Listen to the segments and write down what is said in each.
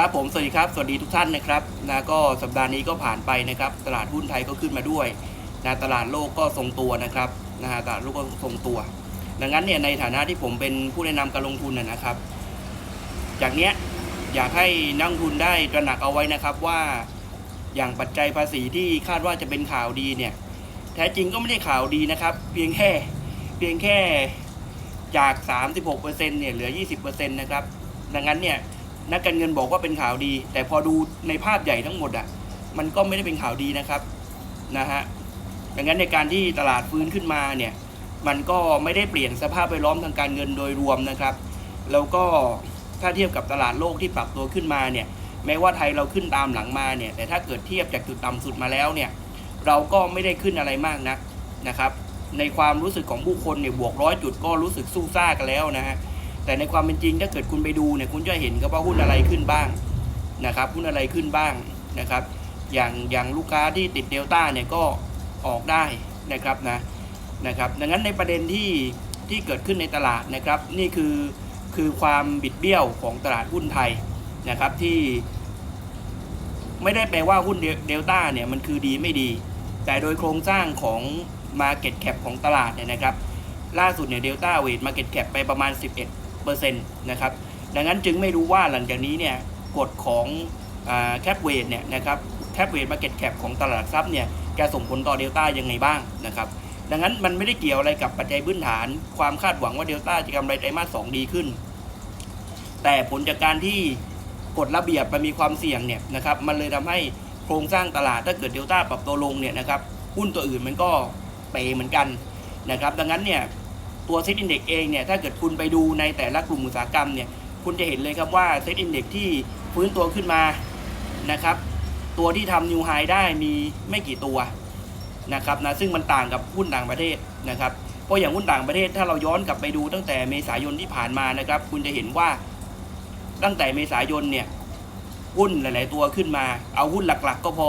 ครับผม สวัสดีครับ สวัสดีทุกท่านนะครับนะก็สัปดาห์นี้ก็ผ่านไปนะครับ ตลาดหุ้นไทยก็ขึ้นมาด้วยนะตลาดโลกก็ทรงตัวนะครับนะฮะตลาดโลกก็ทรงตัว ดังนั้นเนี่ยในฐานะที่ผมเป็นผู้แนะนำการลงทุนนะครับ จากเนี้ยอยากให้นักลงทุนได้ตระหนักเอาไว้นะครับว่าอย่างปัจจัยภาษีที่คาดว่าจะเป็นข่าวดีเนี่ยแท้จริงก็ไม่ได้ข่าวดีนะครับ เพียงแค่เพียงแค่จาก 36%เนี่ยเหลือ 20%นะครับดังนั้นเนี่ย นักการเงินบอกว่าเป็นข่าวดี แต่พอดูในภาพใหญ่ทั้งหมดอะมันก็ไม่ได้เป็นข่าวดีนะครับนะฮะดังนั้นในการที่ตลาดฟื้นขึ้นมาเนี่ยมันก็ไม่ได้เปลี่ยนสภาพแวดล้อมทางการเงินโดยรวมนะครับ แล้วก็ถ้าเทียบกับตลาดโลกที่ปรับตัวขึ้นมาเนี่ยแม้ว่าไทยเราขึ้นตามหลังมาเนี่ยแต่ถ้าเกิดเทียบจากจุดต่ำสุดมาแล้วเนี่ยเราก็ไม่ได้ขึ้นอะไรมากนักนะครับ ในความรู้สึกของผู้คนเนี่ยบวกร้อยจุดก็รู้สึกสู้ซ่ากันแล้วนะฮะ แต่ในความเป็นจริงถ้าเกิดคุณไปดูเนี่ยคุณจะเห็นครับว่าหุ้นอะไรขึ้นบ้างนะครับหุ้นอะไรขึ้นบ้างนะครับ อย่างอย่างลูกค้าที่ติดเดลต้าเนี่ยก็ออกได้นะครับนะนะครับ ดังนั้นในประเด็นที่ที่เกิดขึ้นในตลาดนะครับ นี่คือคือความบิดเบี้ยวของตลาดหุ้นไทยนะครับที่ไม่ได้แปลว่าหุ้นเดลต้าเนี่ยมันคือดีไม่ดี แต่โดยโครงสร้างของ Market Cap ของตลาดเนี่ยนะครับ ล่าสุดเนี่ยเดลต้าเวท Market Cap ไปประมาณ 11 นะครับดังนั้นจึงไม่รู้ว่าหลังจากนี้เนี่ยกฎของแคปเวทเนี่ยนะครับแคปเวท Market Cap ของตลาดหลักทรัพย์เนี่ยจะส่งผลต่อเดลต้ายังไงบ้างนะครับดังนั้นมันไม่ได้เกี่ยวอะไรกับปัจจัยพื้นฐาน ความคาดหวังว่าเดลต้าจะกำไรไตรมาส2ดีขึ้น แต่ผลจากการที่กฎระเบียบมันมีความเสี่ยงเนี่ยนะครับมันเลยทำให้โครงสร้างตลาดถ้าเกิดเดลต้าปรับตัวลงเนี่ยนะครับหุ้นตัวอื่นมันก็เปเหมือนกันนะครับดังนั้นเนี่ย ตัวเซ็ตอินเด็กเองเนี่ยถ้าเกิดคุณไปดูในแต่ละกลุ่มอุตสาหกรรมเนี่ยคุณจะเห็นเลยครับว่าเซ็ตอินเด็กที่ฟื้นตัวขึ้นมานะครับตัวที่ทำนิวไฮได้มีไม่กี่ตัวนะครับนะซึ่งมันต่างกับหุ้นต่างประเทศนะครับเพราะอย่างหุ้นต่างประเทศถ้าเราย้อนกลับไปดูตั้งแต่เมษายนที่ผ่านมานะครับ คุณจะเห็นว่าตั้งแต่เมษายนเนี่ยหุ้นหลาย ๆ ตัวขึ้นมา เอาหุ้นหลัก ๆ ก็พอ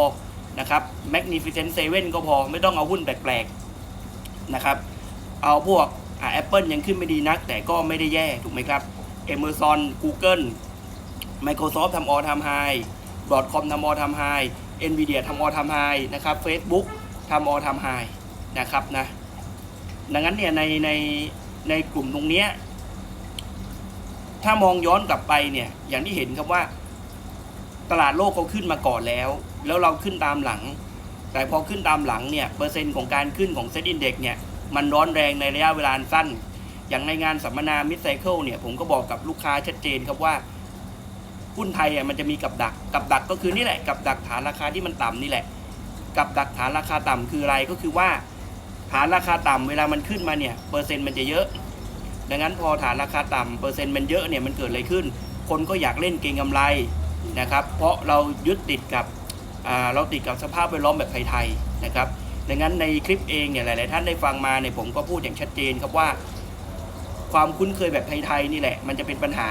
นะครับ Magnificent Seven ก็พอไม่ต้องเอาหุ้นแปลก ๆ นะครับ เอาพวก อ่า Apple ยังขึ้นไม่ดีนัก แต่ก็ไม่ได้แย่ถูกไหมครับ Amazon Google Microsoft ทำออทำไฮ .com ทำออทำไฮ Nvidia ทำออทำไฮนะครับ Facebook ทำออทำไฮนะครับนะดังนั้นเนี่ยในในในกลุ่มตรงเนี้ยถ้ามองย้อนกลับไปเนี่ยอย่างที่เห็นครับว่า ตลาดโลกเขาขึ้นมาก่อนแล้ว แล้วเราขึ้นตามหลัง แต่พอขึ้นตามหลังเนี่ยเปอร์เซ็นต์ของการขึ้นของเซ็ตอินเด็กเนี่ย มันร้อนแรงในระยะเวลาสั้น อย่างในงานสัมมนามิดไซเคิลเนี่ยผมก็บอกกับลูกค้าชัดเจนครับว่าหุ้นไทยอะมันจะมีกับดัก กับดักก็คือนี่แหละ กับดักฐานราคาที่มันต่ำนี่แหละ กับดักฐานราคาต่ำคืออะไรก็คือว่า ฐานราคาต่ำเวลามันขึ้นมาเนี่ยเปอร์เซ็นต์มันจะเยอะ ดังนั้นพอฐานราคาต่ำเปอร์เซ็นต์มันเยอะเนี่ยมันเกิดอะไรขึ้น คนก็อยากเล่นเก็งกำไรนะครับ เพราะเรายึดติดกับเราติดกับสภาพแวดล้อมแบบไทยๆนะครับ ดังนั้นในคลิปเองเนี่ยหลาย ๆ ท่านได้ฟังมาเนี่ยผมก็พูดอย่างชัดเจนครับว่า ความคุ้นเคยแบบไทย ๆ นี่แหละ มันจะเป็นปัญหา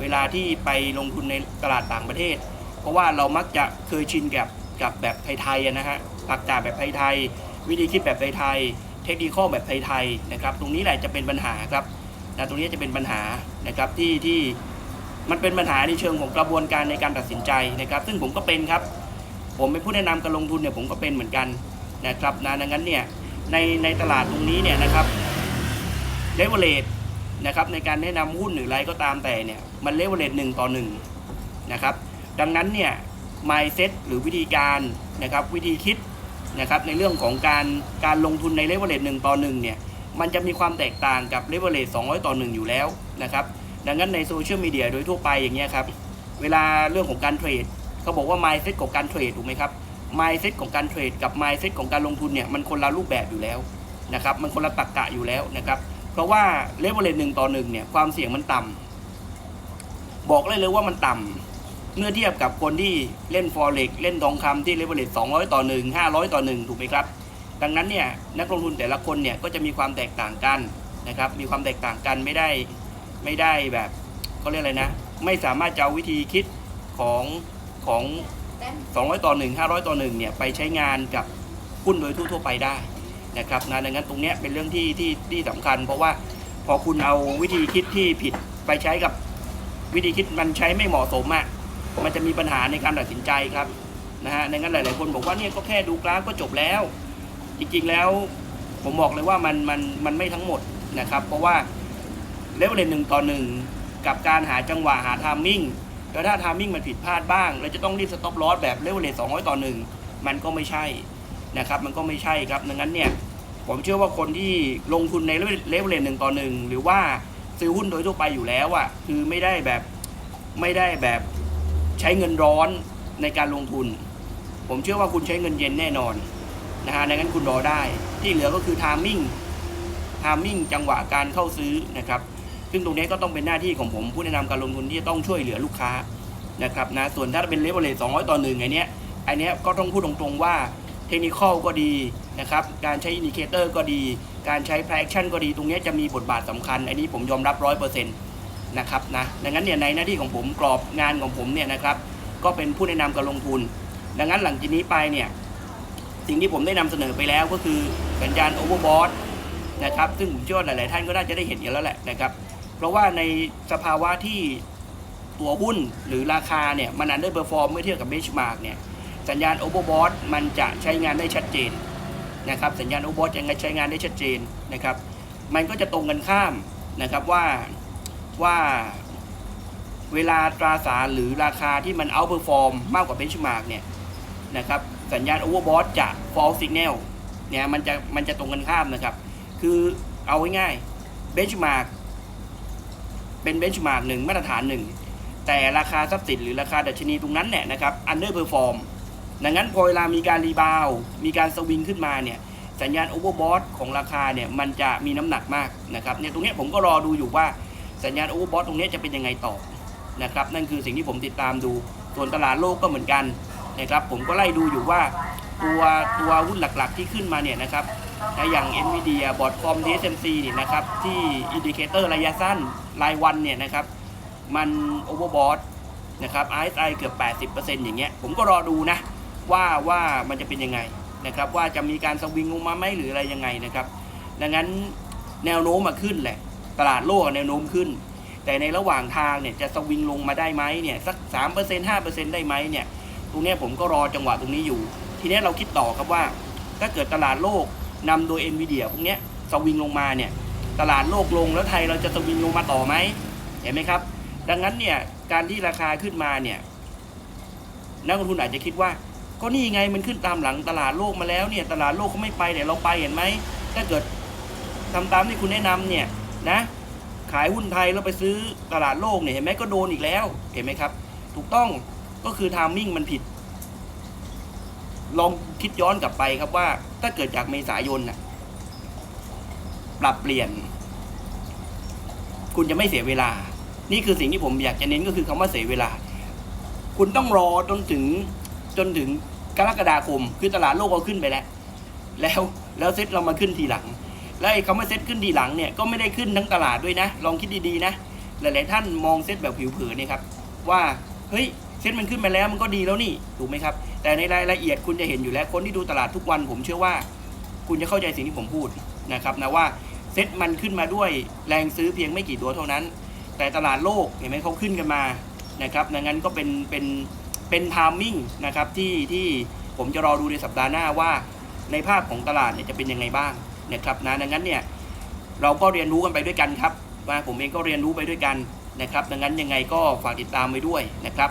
เวลาที่ไปลงทุนในตลาดต่างประเทศ เพราะว่าเรามักจะเคยชินกับกับแบบไทย ๆ นะฮะหลักการแบบไทย ๆ วิธีคิดแบบไทย ๆ เทคนิคแบบไทย ๆ นะครับ ตรงนี้แหละจะเป็นปัญหาครับนะตรงนี้จะเป็นปัญหานะครับที่ที่มันเป็นปัญหาในเชิงของกระบวนการในการตัดสินใจนะครับ ซึ่งผมก็เป็นครับ ผมเป็นผู้แนะนำการลงทุนเนี่ยผมก็เป็นเหมือนกัน นะครับนะดังนั้นเนี่ยในในตลาดตรงนี้เนี่ยนะครับเลเวลเลตนะครับในการแนะนำหุ้นหรืออะไรก็ตามแต่เนี่ยมันเลเวลเลตหนึ่งต่อหนึ่งนะครับดังนั้นเนี่ย mindset หรือวิธีการนะครับวิธีคิดนะครับในเรื่องของการการลงทุนในเลเวลเลตหนึ่งต่อหนึ่งเนี่ยมันจะมีความแตกต่างกับเลเวลเลตสองร้อยต่อหนึ่งอยู่แล้วนะครับดังนั้นในโซเชียลมีเดียโดยทั่วไปอย่างเงี้ยครับเวลาเรื่องของการเทรดเขาบอกว่า mindset ของการเทรดถูกไหมครับ mindset ของการเทรดกับ mindset ของการลงทุนเนี่ยมันคนละรูปแบบอยู่แล้วนะครับมันคนละตรรกะอยู่แล้วนะครับเพราะว่าเลเวลเลตหนึ่งต่อหนึ่งเนี่ยความเสี่ยงมันต่ำบอกเลยเลยว่ามันต่ำเมื่อเทียบกับคนที่เล่น forex เล่นทองคำที่เลเวลเลต200ต่อ1 500ต่อ1ถูกไหมครับดังนั้นเนี่ยนักลงทุนแต่ละคนเนี่ยก็จะมีความแตกต่างกันนะครับมีความแตกต่างกันไม่ได้ไม่ได้แบบเขาเรียกอะไรนะ ไม่สามารถจะเอาวิธีคิดของของ 200 ต่อ 1 500 ต่อ1เนี่ยไปใช้งานกับหุ้นโดยทั่วๆไปได้นะครับนะดังนั้นตรงนี้เป็นเรื่องที่ที่ที่สำคัญ เพราะว่าพอคุณเอาวิธีคิดที่ผิดไปใช้กับวิธีคิดมันใช้ไม่เหมาะสมอะมันจะมีปัญหาในการตัดสินใจครับนะฮะในงั้นหลายๆคนบอกว่าเนี่ยก็แค่ดูกราฟก็จบแล้ว จริงๆแล้วผมบอกเลยว่ามันมันมันไม่ทั้งหมดนะครับ เพราะว่าเลเวลหนึ่งต่อหนึ่งกับการหาจังหวะหาทามมิ่ง แล้วถ้าทามิ่งมันผิดพลาดบ้างเราจะต้องรีบสต็อปลอสแบบเลเวลสองร้อยต่อหนึ่งมันก็ไม่ใช่นะครับ มันก็ไม่ใช่ครับ ดังนั้นเนี่ย ผมเชื่อว่าคนที่ลงทุนในเลเวลหนึ่งต่อหนึ่งหรือว่าซื้อหุ้นโดยทั่วไปอยู่แล้วอะคือไม่ได้แบบไม่ได้แบบใช้เงินร้อนในการลงทุน ผมเชื่อว่าคุณใช้เงินเย็นแน่นอนนะฮะดังนั้นคุณรอได้ ที่เหลือก็คือทามมิ่งทามมิ่งจังหวะการเข้าซื้อนะครับ ซึ่งตรงนี้ก็ต้องเป็นหน้าที่ของผมผู้แนะนำการลงทุนที่จะต้องช่วยเหลือลูกค้านะครับนะส่วนถ้าเป็นเลเวลสองร้อยต่อหนึ่งไอเนี้ยไอเนี้ยก็ต้องพูดตรงๆว่าเทคนิคก็ดีนะครับการใช้อินดิเคเตอร์ก็ดี การใช้ p r a c t i o n ก็ดี ตรงนี้จะมีบทบาทสำคัญ อันนี้ผมยอมรับร้อยเปอร์เซ็นต์นะครับนะดังนั้นเนี่ยในหน้าที่ของผมกรอบงานของผมเนี่ยนะครับก็เป็นผู้แนะนำการลงทุน ดังนั้นหลังจากนี้ไปเนี่ยสิ่งที่ผมได้นำเสนอไปแล้วก็คือสัญญาณโอเวอร์บอทนะครับซึ่งผมเชื่อว่าหลาย ๆ ท่านก็น่าจะได้เห็นกันแล้วแหละนะครับ ราะว่าในสภาวะที่ตัวหุ้นหรือราคาเนี่ยมันอันเดอร์เ r อร์ฟอร์มเมื่อเทียบกับเบชมาร์กเนี่ยสัญญาณโอเวอร์บอทมันจะใช้งานได้ชัดเจนนะครับสัญญาณโอเวอร์บอทยังไงใช้งานได้ชัดเจนนะครับมันก็จะตรงกันข้ามนะครับว่าว่าเวลาตราสารหรือราคาที่มันเอาเ r อร์ฟอร์มมากกว่าเบนช์มาร์กเนี่ยนะครับสัญญาณโอเวอร์บอทจะ false signal เนี่ยมันจะมันจะตรงกันข้ามนะครับ คือเอาง่ายๆเบนช์มาร์ก เป็นเบนช์มาร์กหนึ่งมาตรฐานหนึ่งแต่ราคาทรัพย์สินหรือราคาดัชนีตรงนั้นเนี่ยนะครับ under perform ดังนั้นพอเวลามีการรีบาวมีการสวิงขึ้นมาเนี่ยสัญญาณโอเวอร์บอทของราคาเนี่ยมันจะมีน้ำหนักมากนะครับเนี่ยตรงนี้ผมก็รอดูอยู่ว่าสัญญาณโอเวอร์บอทตรงนี้จะเป็นยังไงต่อนะครับนั่นคือสิ่งที่ผมติดตามดู ส่วนตลาดโลกก็เหมือนกันนะครับผมก็ไล่ดูอยู่ว่าตัวตัวหุ้นหลักๆที่ขึ้นมาเนี่ยนะครับนะอย่าง NVIDIA บอร์ดคอม TSMC เนี่นะครับที่อินดิเคเตอร์ระยะสั้นรายวันเนี่ยนะครับมันโอเวอร์บอทนะครับ RSI เกือบ 80%อย่างเงี้ยผมก็รอดูนะว่าว่ามันจะเป็นยังไงนะครับว่าจะมีการสวิงลงมาไหมหรืออะไรยังไงนะครับดังนั้นแนวโน้มมาขึ้นแหละตลาดโลกแนวโน้มขึ้น แต่ในระหว่างทางเนี่ยจะสวิงลงมาได้ไหมเนี่ยสักสามเปอร์เซ็นห้าเปอร์เซ็นได้ไหมเนี่ยตรงนี้ผมก็รอจังหวะตรงนี้อยู่ ทีนี้เราคิดต่อครับว่า ถ้าเกิดตลาดโลก นำโดย NVIDIA พวกนี้สวิงลงมาเนี่ยตลาดโลกลงแล้วไทยเราจะสวิงลงมาต่อไหมเห็นไหมครับ ดังนั้นเนี่ยการที่ราคาขึ้นมาเนี่ยนักลงทุนอาจจะคิดว่า ก็นี่ไงมันขึ้นตามหลังตลาดโลกมาแล้วเนี่ยตลาดโลกเขาไม่ไปเนี่ยเราไปเห็นไหมถ้าเกิดทำตามที่คุณแนะนำเนี่ยนะขายหุ้นไทยแล้วไปซื้อตลาดโลกเนี่ยเห็นไหมก็โดนอีกแล้วเห็นไหมครับ ถูกต้องก็คือทามมิ่งมันผิด ลองคิดย้อนกลับไปครับว่า ถ้าเกิดจากเมษายนน่ะ ปรับเปลี่ยน คุณจะไม่เสียเวลา นี่คือสิ่งที่ผมอยากจะเน้นก็คือคำว่าเสียเวลา คุณต้องรอจนถึงจนถึงกรกฎาคม คือตลาดโลกก็ขึ้นไปแล้ว แล้วแล้วเซ็ตเรามาขึ้นทีหลัง แล้วไอ้คำว่าเซ็ตขึ้นทีหลังเนี่ยก็ไม่ได้ขึ้นทั้งตลาดด้วยนะ ลองคิดดีๆนะ หลายๆท่านมองเซ็ตแบบผิวเผินเนี่ยครับ ว่าเฮ้ย ซ็ตมันขึ้นไปแล้วมันก็ดีแล้วนี่ถูกไหมครับ แต่ในรายละเอียดคุณจะเห็นอยู่แล้วคนที่ดูตลาดทุกวัน ผมเชื่อว่า คุณจะเข้าใจสิ่งที่ผมพูดนะครับนะว่าเซ็ตมันขึ้นมาด้วยแรงซื้อเพียงไม่กี่ตัวเท่านั้น แต่ตลาดโลกเห็นไหมเขาขึ้นกันมานะครับดังนั้นก็เป็นเป็นเป็นทามมิ่งนะครับที่ที่ผมจะรอดูในสัปดาห์หน้าว่า ในภาพของตลาดเนี่ยจะเป็นยังไงบ้างนะครับนะดังนั้นเนี่ยเราก็เรียนรู้กันไปด้วยกันครับว่าผมเองก็เรียนรู้ไปด้วยกันนะครับ ดังนั้นยังไงก็ฝากติดตามไว้ด้วยนะครับ